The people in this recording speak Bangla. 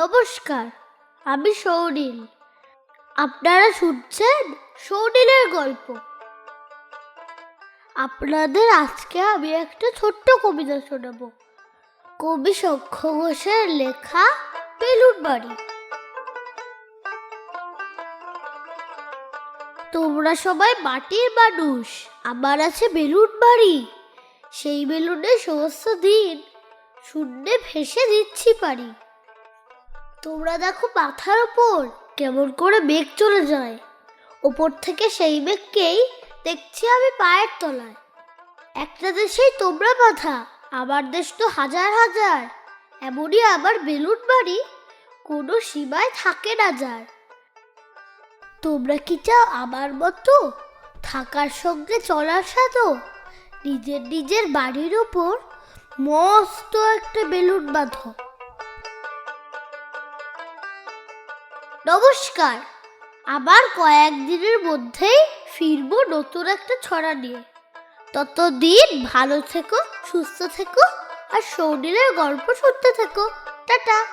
নমস্কার, আমি সৌনীল আপনারা শুনছেন সৌরিলের গল্প। আপনাদের আজকে আমি একটা ছোট্ট কবিতা শোনাবো। কবি শঙ্খ ঘোষের লেখা বেলুন বাড়ি। তোমরা সবাই মাটির মানুষ, আমার আছে বেলুন বাড়ি। সেই বেলুনে সমস্ত দিন শূন্যে ভেসে দিচ্ছি পারি তোমরা দেখো মাথার ওপর কেমন করে মেঘ চলে যায়। ওপর থেকে সেই মেঘকেই দেখছি আমি পায়ের তলায়। একটা দেশেই তোমরা বাধা, আমার দেশ তো হাজার হাজার। এমনই আমার বেলুন বাড়ি, কোনো সীমায় থাকে না যার। তোমরা কি চাও আমার মতো থাকার সঙ্গে চলার সাথে নিজের নিজের বাড়ির ওপর মস্ত একটা বেলুন বাঁধো। নমস্কার। আবার কয়েকদিনের মধ্যেই ফিরব নতুন একটা ছড়া নিয়ে। ততদিন ভালো থেকো, সুস্থ থেকো আর শৌনিলের গল্প শুনতে থেকো। টাটা।